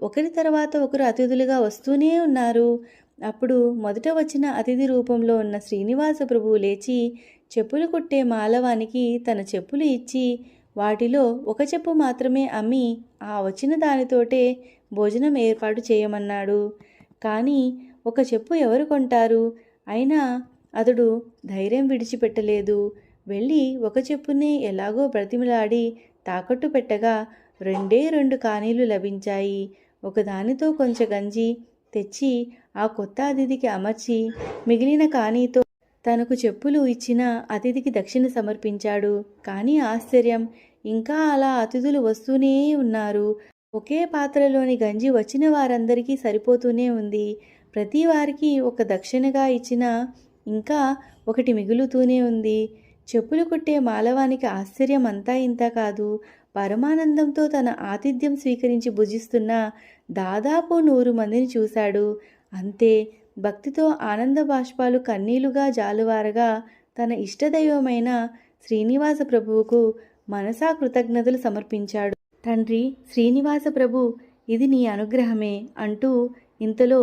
ఒకరి తర్వాత ఒకరు అతిథులుగా వస్తూనే ఉన్నారు. అప్పుడు మొదట వచ్చిన అతిథి రూపంలో ఉన్న శ్రీనివాస ప్రభువు లేచి చెప్పులు కుట్టే మాలవానికి తన చెప్పులు ఇచ్చి వాటిలో ఒక చెప్పు మాత్రమే అమ్మి ఆ వచ్చిన దానితోటే భోజనం ఏర్పాటు చేయమన్నాడు. కానీ ఒక చెప్పు ఎవరు కొంటారు? అయినా అతడు ధైర్యం విడిచిపెట్టలేదు. వెళ్ళి ఒక చెప్పునే ఎలాగో బ్రతిమలాడి తాకట్టు పెట్టగా రెండే రెండు కానీలు లభించాయి. ఒకదానితో కొంచెం గంజి తెచ్చి ఆ కొత్త అతిథికి అమర్చి మిగిలిన కానీతో తనకు చెప్పులు ఇచ్చిన అతిథికి దక్షిణ సమర్పించాడు. కానీ ఆశ్చర్యం ఇంకా అలా అతిథులు వస్తూనే ఉన్నారు. ఒకే పాత్రలోని గంజి వచ్చిన వారందరికీ సరిపోతూనే ఉంది. ప్రతి వారికి ఒక దక్షిణగా ఇచ్చిన ఇంకా ఒకటి మిగులుతూనే ఉంది. చెప్పులు కుట్టే మాలవానికి ఆశ్చర్యం అంతా ఇంత కాదు. పరమానందంతో తన ఆతిథ్యం స్వీకరించి భుజిస్తున్న దాదాపు నూరు మందిని చూశాడు. అంతే భక్తితో ఆనంద బాష్పాలు కన్నీలుగా జాలువారగా తన ఇష్టదైవమైన శ్రీనివాస ప్రభువుకు మనసా కృతజ్ఞతలు సమర్పించాడు. తండ్రి శ్రీనివాస ప్రభు ఇది నీ అనుగ్రహమే అంటూ ఇంతలో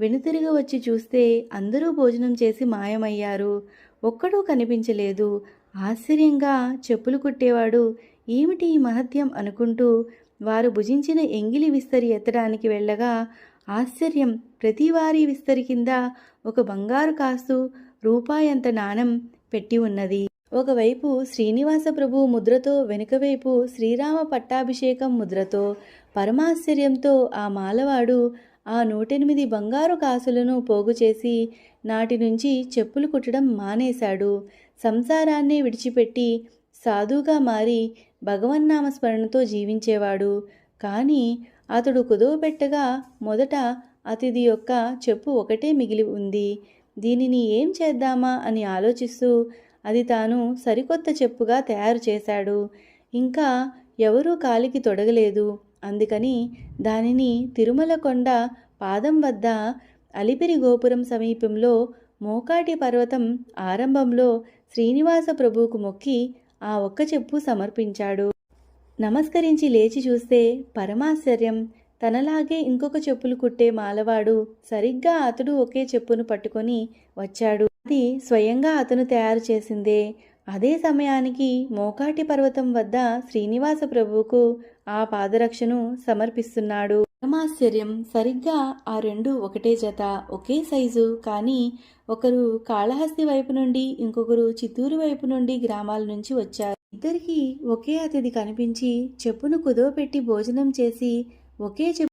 వెనుతిరిగి వచ్చి చూస్తే అందరూ భోజనం చేసి మాయమయ్యారు. ఒక్కడూ కనిపించలేదు. ఆశ్చర్యంగా చెప్పులు కుట్టేవాడు ఏమిటి ఈ మహత్యం? అనుకుంటూ వారు భుజించిన ఎంగిలి విస్తరి ఎత్తడానికి వెళ్ళగా ఆశ్చర్యం! ప్రతివారీ విస్తరి కింద ఒక బంగారు కాసు రూపాయంత నాణం పెట్టి ఉన్నది. ఒకవైపు శ్రీనివాస ప్రభు ముద్రతో వెనుకవైపు శ్రీరామ పట్టాభిషేకం ముద్రతో పరమాశ్చర్యంతో ఆ మాలవాడు ఆ నూటెనిమిది బంగారు కాసులను పోగు చేసి నాటి నుంచి చెప్పులు కుట్టడం మానేశాడు. సంసారాన్ని విడిచిపెట్టి సాధుగా మారి భగవన్నామస్మరణతో జీవించేవాడు. కానీ అతడు కుదువపెట్టగా మొదట అతిథి యొక్క చెప్పు ఒకటే మిగిలి ఉంది. దీనిని ఏం చేద్దామా అని ఆలోచిస్తూ అది తాను సరికొత్త చెప్పుగా తయారు చేశాడు. ఇంకా ఎవరూ కాలికి తొడగలేదు. అందుకని దానిని తిరుమల కొండ పాదం వద్ద అలిపిరి గోపురం సమీపంలో మోకాటి పర్వతం ఆరంభంలో శ్రీనివాస ప్రభువుకు మొక్కి ఆ ఒక్క చెప్పు సమర్పించాడు. నమస్కరించి లేచి చూస్తే పరమాశ్చర్యం. తనలాగే ఇంకొక చెప్పులు కుట్టే మాలవాడు సరిగ్గా అతడు ఒకే చెప్పును పట్టుకొని వచ్చాడు. అది స్వయంగా అతను తయారు చేసిందే. అదే సమయానికి మోకాటి పర్వతం వద్ద శ్రీనివాస ప్రభువుకు ఆ పాదరక్షను సమర్పిస్తున్నాడు. పరమాశ్చర్యం సరిగ్గా ఆ రెండు ఒకటే జత ఒకే సైజు. కానీ ఒకరు కాళహస్తి వైపు నుండి ఇంకొకరు చిత్తూరు వైపు నుండి గ్రామాల నుంచి వచ్చారు. ఇద్దరికీ ఒకే అతిథి కనిపించి చెప్పును కుదవపెట్టి భోజనం చేసి ఒకే చెప్పు